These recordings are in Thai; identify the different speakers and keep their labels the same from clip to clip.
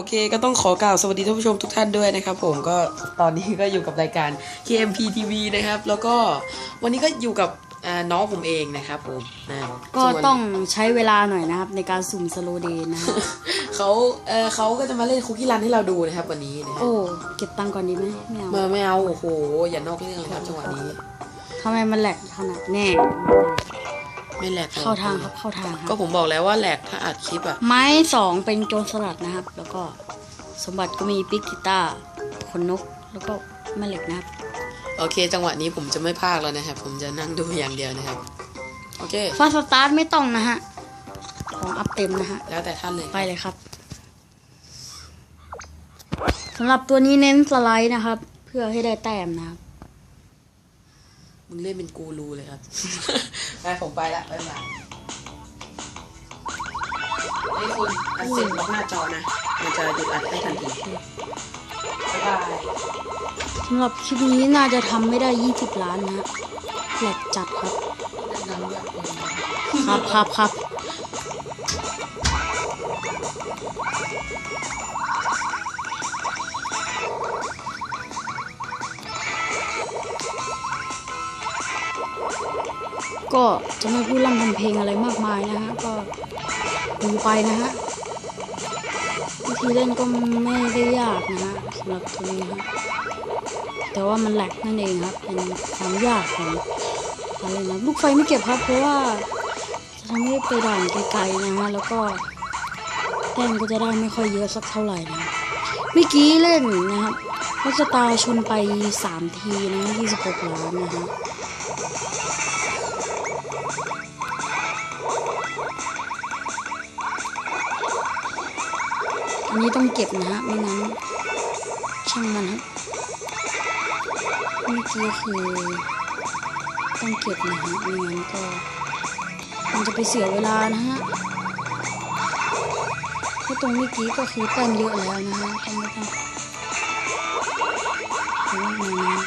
Speaker 1: โอเค ก็ต้องขอกล่าวสวัสดีท่านผู้ชมทุกท่านด้วยนะครับ ผมก็ตอนนี้ก็อยู่กับรายการ KMP TV นะครับ แล้วก็วันนี้ก็อยู่กับอ่าน้องผมเองนะครับผมนะ
Speaker 2: ก็
Speaker 1: ส่วน
Speaker 2: ต้องใช้เวลาหน่อยนะครับ ในการสุ่มสโลเดนนะครับ
Speaker 1: เขาเออเขาก็จะมาเล่นคุกกี้รันให้เราดูนะครับวันนี้นะครับ
Speaker 2: โอ้เก็บตังค์ก่อนดีไหมไม่เอา
Speaker 1: เมื่อไม่เอาโอ้โหอย่านอกเรื่องเลยครับจังหวะนี้
Speaker 2: ทำไมมันแหลกขนาดแน่
Speaker 1: ไม่แหลกหรอก
Speaker 2: เข้าทางครับเข้าทางค
Speaker 1: ก็
Speaker 2: รับ
Speaker 1: ผมบอกแล้วว่าแหลกถ้าอัดคลิปอะ
Speaker 2: ไม้สองเป็นโจรสลัดนะครับ แล้วก็สมบัติก็มีปิกกีตาร์ขนนกแล้วก็แม่เหล็กนะครับ
Speaker 1: โอเค จังหวะนี้ผมจะไม่พากแล้วนะครับ ผมจะนั่งดูอย่างเดียวนะครับ โอเค
Speaker 2: ฟาสตาร์ทไม่ต้องนะฮะของอัพเต็มนะฮะ
Speaker 1: แล้วแต่ท่านเลย
Speaker 2: ไปเลยครับสำหรับตัวนี้เน้นสไลด์นะครับ เพื่อให้ได้แต้มนะครับ
Speaker 1: มึงเล่นเป็นกูรูเลยครับไปผมไปละบ๊ายบายไอ้ยคุณอัดเสร็จล็อกหน้าจอนะ มันจะหยุดอัดให้ทันทีบ๊ายบาย
Speaker 2: สำหรับคลิปนี้น่าจะทำไม่ได้ 20 ล้านนะฮะแหลกจัดครับ
Speaker 1: ดังๆด้วย
Speaker 2: ครับครับครับ ก็จะไม่พูดร่ำทำเพลงอะไรมากมายนะฮะ ก็ดูไปนะฮะ วิธีเล่นก็ไม่ได้ยากนะฮะสำหรับตัวนี้ฮะแต่ว่ามันแหลกนั่นเองครับ เป็นความยากของการนะลูกไฟไม่เก็บครับ เพราะว่าจะทำให้ไปด่านไกลๆนะฮะ แล้วก็แต้มก็จะได้ไม่ค่อยเยอะสักเท่าไหร่นะเมื่อกี้เล่นนะครับพัชตาชนไป 3 ทีนะ26ล้านนะฮะ นี้ต้องเก็บนะฮะไม่งั้นช่างมันครับเมื่อกี้คือต้องเก็บนะฮะไม่งั้นก็มันจะไปเสียเวลานะฮะเพราะตรงเมื่อกี้ก็คือแต้มเยอะแล้วนะฮะก็ไม่ต้องเอามามายน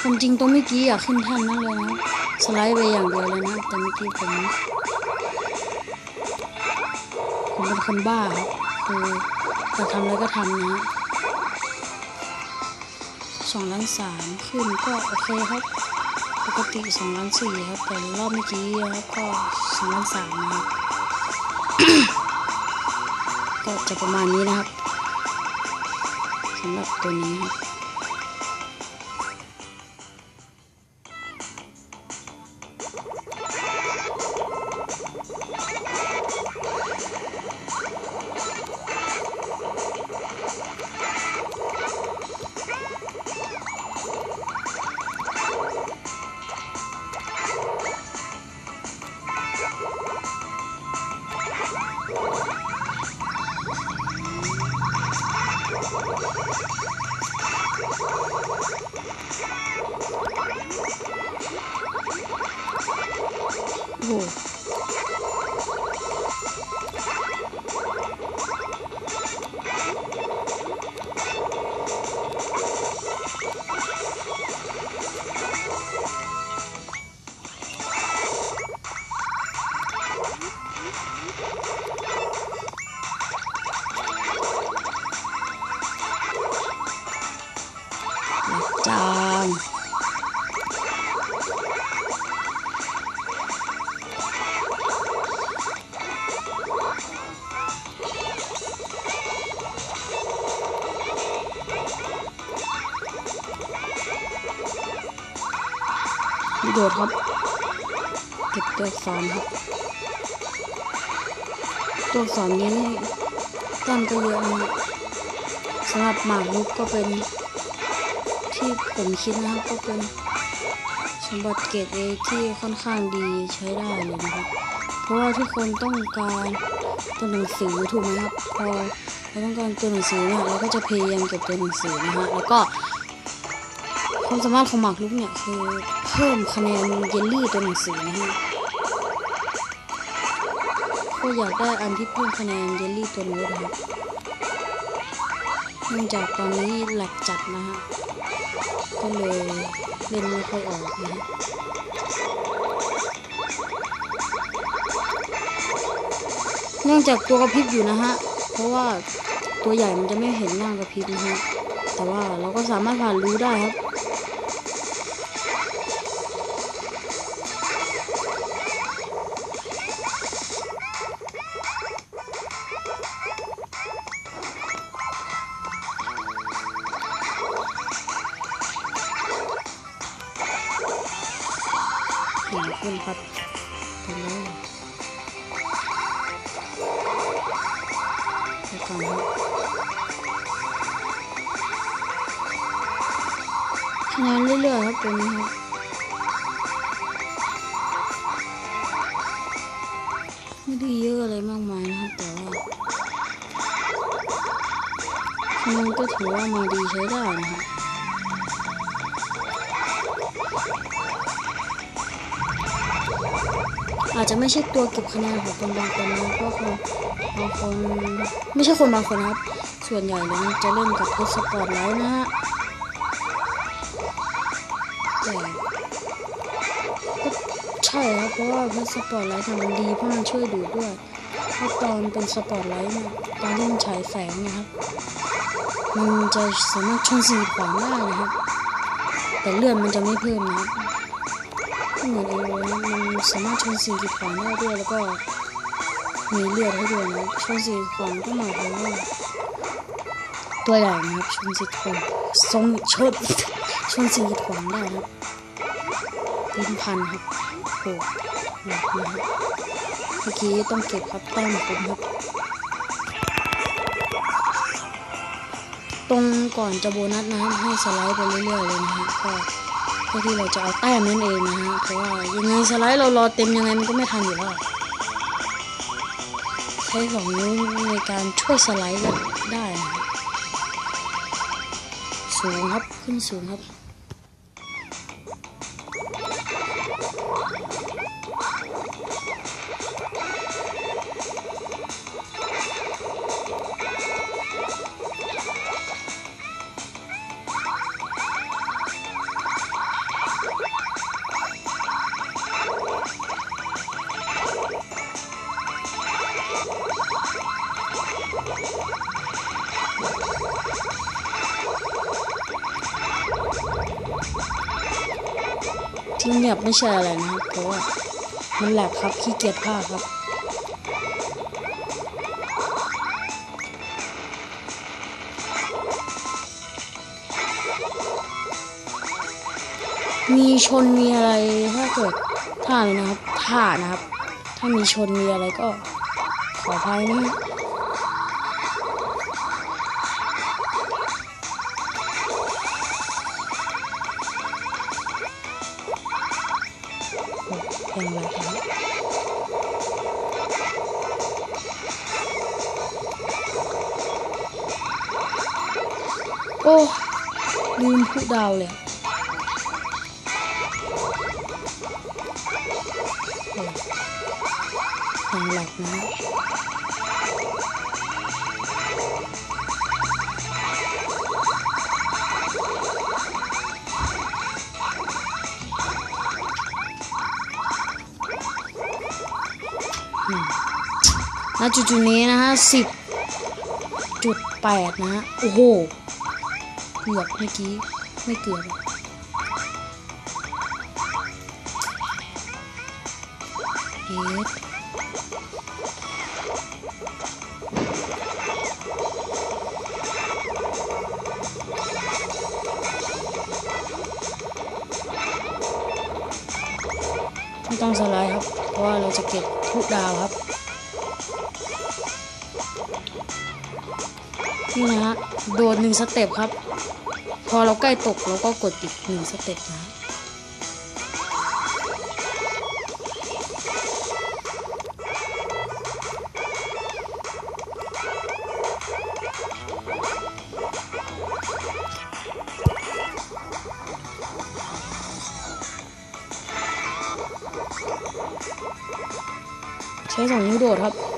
Speaker 2: ความจริงตรงเมื่อกี้อะขึ้นท่นนั่นเลยนะ ไลด์ไปอย่างเดียวเลยนะแต่เมื่อกี้ผมผมเป็นคนบ้าคือจะทำอะไรก็ทำนะสองล้านสามขึ้นก็โอเคครับ ปกติสองล้านสี่ครับแต่รอบเมื่อกี้ครับก็สองล้านสามนะครับก็จะประมาณนี้นะครับสำหรับตัวนี้ครับ โดดครับ เก็บตัวอักษรครับ ตัวอักษรนี้ต้นก็เยอะนะสำหรับหมากรุกก็เป็น ที่ผมคิดนะครับก็เป็นสมบัติเกรดเอที่ค่อนข้างดีใช้ได้เลยนะครับ เพราะว่าทุกคนต้องการตัวหนังสือถูกไหมครับ พอเราต้องการตัวหนังสือเนี่ยเราก็จะพยายามเก็บตัวหนังสือนะฮะแล้วก็ความสามารถของหมากรุกเนี่ยคือ พิ่มคะแนนเยลลี่ตัวหนังสือนะฮะก็อยากได้อันที่เพิ่มคะแนนเยลลี่ตัวโน้นะครับเนื่องจากตอนนี้หลักจัดนะฮะ ก็เลยเล่นไม่ค่อยออกนะฮะเนื่องจากตัวกระพริบอยู่นะฮะ เพราะว่าตัวใหญ่มันจะไม่เห็นหน้ากระพริบนะฮะ แต่ว่าเราก็สามารถผ่านรู้ได้ครับ คะแนนเรื่อยๆครับตัวนี้ครับไม่ได้เยอะอะไรมากมายนะครับแต่ว่าคะแนก็ถือว่ามาดีใช้ได้นะครับอาจจะไม่ใช่ตัวเก็บคะแนนของคนบางคนนะเพราะคนบางคนไม่ใช่คนบางคนนะครับ ส่วนใหญ่เลยนะจะเล่นกับพวกสปอร์ตไลท์นะฮะ แต่ก็ใช่ครับเพราะว่าพวกสปอร์ตไลท์ทำมันดีเพราะมันช่วยดูดด้วยเพราตอนเป็นสปอร์ตไลท์เนี่ยตอนที่มันฉายแสงนะครับมันจะสามารถชนสิ่งกีดขวางได้นะครับ แต่เลื่อนมันจะไม่เพิ่มนะครับเหมือนเอโวนะมันสามารถชนสิ่งกีดขวางได้ด้วยแล้วก็มีเลือดให้ด้วยนะชนสิ่งกีดขวางก็หมายความว่าตัวใหญ่นะครับชนสิ่งกีดขวางทรงชด ชนสิ่งกีดขวางได้ครับเป็นพันครับโอ้หนักนะครับเมื่อกี้ต้องเก็บครับแต้มผมครับ ตรงก่อนจะโบนัสนะครับให้สไลด์ไปเรื่อยๆเลยนะฮะก็เพื่อที่เราจะเอาแต้มนั่นเองนะฮะเพราะว่ายังไงสไลด์เรารอเต็มยังไงมันก็ไม่ทันอยู่แล้วใช้สองนิ้วในการช่วยสไลด์ได้นะสูงครับ ขึ้นสูงครับ Okay. ที่เงียบไม่ใช่อะไรนะครับเพราะว่ามันแหลกครับขี้เกียจภาคครับมีชนมีอะไรถ้าเกิดถ้าเลยนะครับถ้านะครับ ถ้ามีชนมีอะไรก็ขออภัยนะ ฮะโอ้ยังไงครับโอ้ลืมพูดดาวเลยทางหลักนะ ณจุดๆนี้นะฮะสิบจุดแปดนะฮะ โอ้โหเกือบเมื่อกี้ ไม่เกือบเอ๊ะไม่ต้องสไลด์ครับ เพราะว่าเราจะเก็บทุกดาวครับ นี่นะฮะโดดหนึ่งสเต็ปครับ พอเราใกล้ตกเราก็กดอีกหนึ่งสเต็ปนะฮะใช้สองนิ้วโดดครับ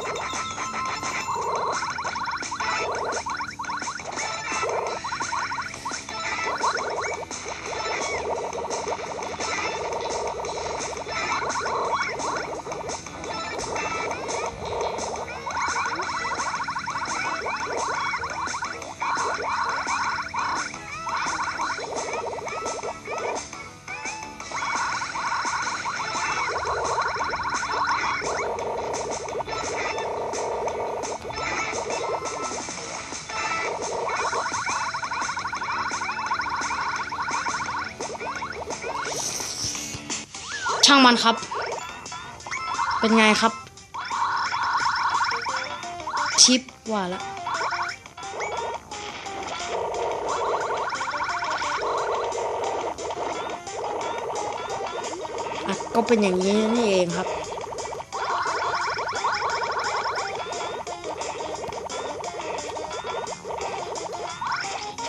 Speaker 2: ช่างมันครับ เป็นไงครับ ชิปว่าละก็เป็นอย่างนี้นี่เองครับ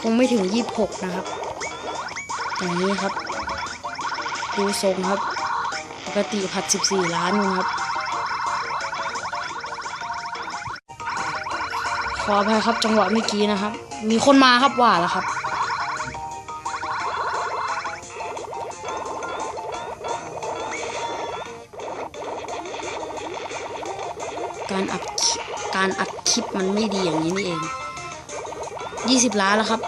Speaker 2: คงไม่ถึง 26 นะครับ อย่างนี้ครับ ดูทรงครับ กติผัด 14 ล้านนึงครับ ขออภัยครับจังหวะเมื่อกี้นะครับ มีคนมาครับว่าแล้วครับ การอัดการอัดคลิปมันไม่ดีอย่างนี้นี่เอง 20 ล้านแล้วครับ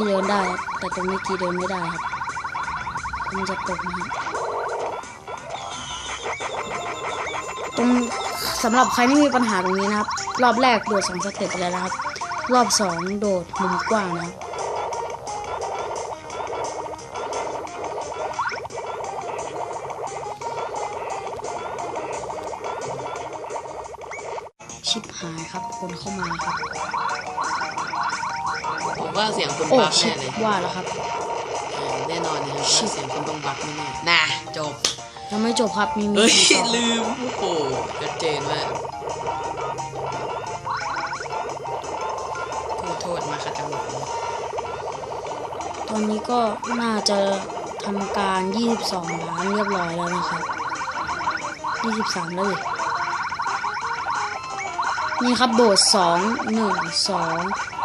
Speaker 2: นี่เดินได้ครับแต่ตรงเมื่อกี้เดินไม่ได้ครับ มันจะตกนะครับตรงสำหรับใครไม่มีปัญหาตรงนี้นะครับ รอบแรกโดดสองสเต็ปไปแล้วนะครับ รอบสองโดดมุมกว้างนะครับชิปหายครับคนเข้ามาครับ
Speaker 1: ว่าเสียงคุณ
Speaker 2: โอ้
Speaker 1: บัก
Speaker 2: ชิ
Speaker 1: แน่
Speaker 2: ป
Speaker 1: เลย
Speaker 2: ว่าแล้วครับ
Speaker 1: เออแน่นอนนะครับ
Speaker 2: ชิ
Speaker 1: ว่า
Speaker 2: บ
Speaker 1: เสียงคุณต้องบักแน่ๆน่ะจบ
Speaker 2: ยังไม่จบครับมีมี
Speaker 1: เฮ้ย
Speaker 2: ต่อ
Speaker 1: ลืมโอ้โหชัดเจนมากโทษโทษมาขัดจังหวะ
Speaker 2: ตอนนี้ก็น่าจะทำการ 22 ล้านเรียบร้อยแล้วนะครับ 23 แล้วดินี่ครับโดด2 1 2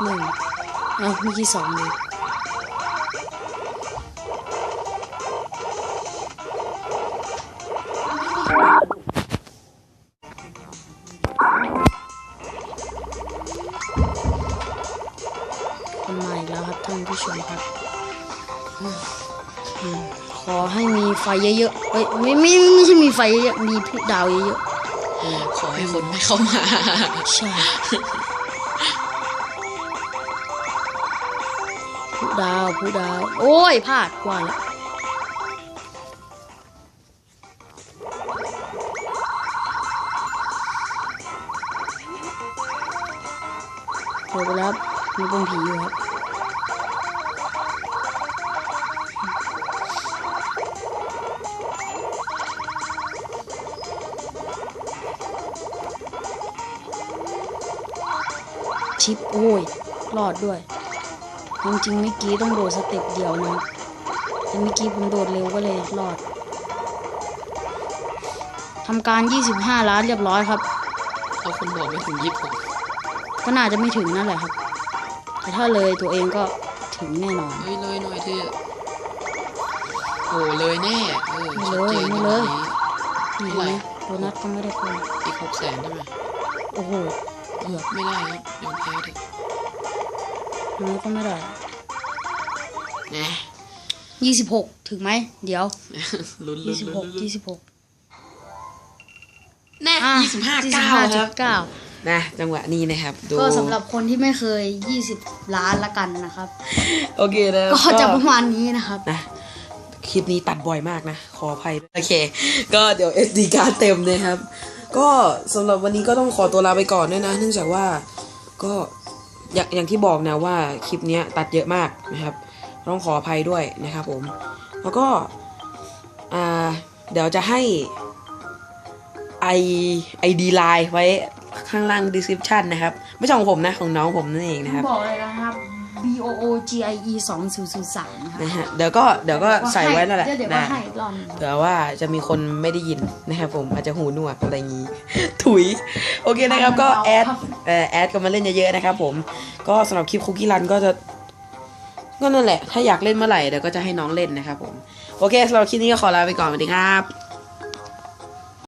Speaker 2: 1 เอ้าเมื่อกี้2เลยคนมาอีกแล้วครับท่านผู้ชมครับอืมขอให้มีไฟเยอะๆเฮ้ยไม่ไม่ไม่ใช่มีไฟเยอะๆมีผู้ดาวเยอะ
Speaker 1: เออขอให้คนไม่เข้ามา
Speaker 2: ๆใช่ ดาวผู้ดาว โอ้ยพลาดกว่าละโดดไปแล้วมีเป็นผีอยู่ครับชิปโอ้ยรอดด้วย จริงเมื่อกี้ต้องโดดสเต็ปเดียวนะแต่เมื่อกี้ผมโดดเร็วก็เลยรอดทำการ 25 ล้านเรียบร้อยครับ
Speaker 1: เอาคุณบอกไม่ถึงยี่สิบหก
Speaker 2: ก็น่าจะไม่ถึงนั่นแหละครับ แต่ถ้าเลยตัวเองก็ถึงแน่นอน
Speaker 1: เฮ้ยเลยหน่อยเถอะโอ้เลยแน่เออ
Speaker 2: ไม่
Speaker 1: ชัด
Speaker 2: เลย
Speaker 1: เจน
Speaker 2: ไม่
Speaker 1: ข
Speaker 2: เล
Speaker 1: นาด
Speaker 2: ย
Speaker 1: นี้
Speaker 2: นี่
Speaker 1: เท่าไหร่
Speaker 2: นะโดนัทก็ไม่ได้คน
Speaker 1: อีกหกแสนใช่ไหม
Speaker 2: โอ้โห
Speaker 1: เออไม่ได้ครับยอมแพ้เถอะ
Speaker 2: ทำไมก็ไม่ได้
Speaker 1: แหนะ
Speaker 2: ยี่สิบหกถึงไหม เดี๋ยว
Speaker 1: ลุ้น
Speaker 2: ยี่สิบหกยี่สิบหก
Speaker 1: แน่ยี่สิบห้าเก้าครับ
Speaker 2: เก้า
Speaker 1: นะจังหวะนี้นะครับดู
Speaker 2: ก็สำหรับคนที่ไม่เคยยี่สิบล้านละกันนะครับ
Speaker 1: โอเคนะ
Speaker 2: ก็จะประมาณนี้นะครับ
Speaker 1: นะคลิปนี้ตัดบ่อยมากนะ ขออภัยด้วยโอเค ก็เดี๋ยว SD การ์ดเต็มนะครับ ก็สำหรับวันนี้ก็ต้องขอตัวลาไปก่อนด้วยนะ เนื่องจากว่าก็ อย่างอย่างที่บอกนะว่าคลิปนี้ตัดเยอะมากนะครับต้องขออภัยด้วยนะครับผม แล้วก็เดี๋ยวจะให้ไอไอดีไลน์ไว้ข้างล่าง description นะครับ ไม่ใช่ของผมนะของน้องผมนั่นเองนะครับ
Speaker 2: บอกเลยนะครับ B O O G I E สองศูนย์ศูนย์สามนะครับ
Speaker 1: นะฮะเดี๋ยวก็เดี๋ยวก็ใส่ไว้นั่นแหละ
Speaker 2: เดี๋ยวเดี๋ยวก็
Speaker 1: นะ
Speaker 2: ให้อีกรอบหนึ่ง
Speaker 1: เผื่อว่าจะมีคนไม่ได้ยินนะครับผมอาจจะหูหนวกอะไรอย่างนี้ ถุย โอเคนะครับก็แอดเอ่อแอดกันมาเล่นเยอะๆนะครับผมก็สำหรับคลิปคุกกี้รันก็จะก็นั่นแหละ ถ้าอยากเล่นเมื่อไหร่เดี๋ยวก็จะให้น้องเล่นนะครับผม โอเคสำหรับคลิปนี้ก็ขอลาไปก่อนสวัสดีครับ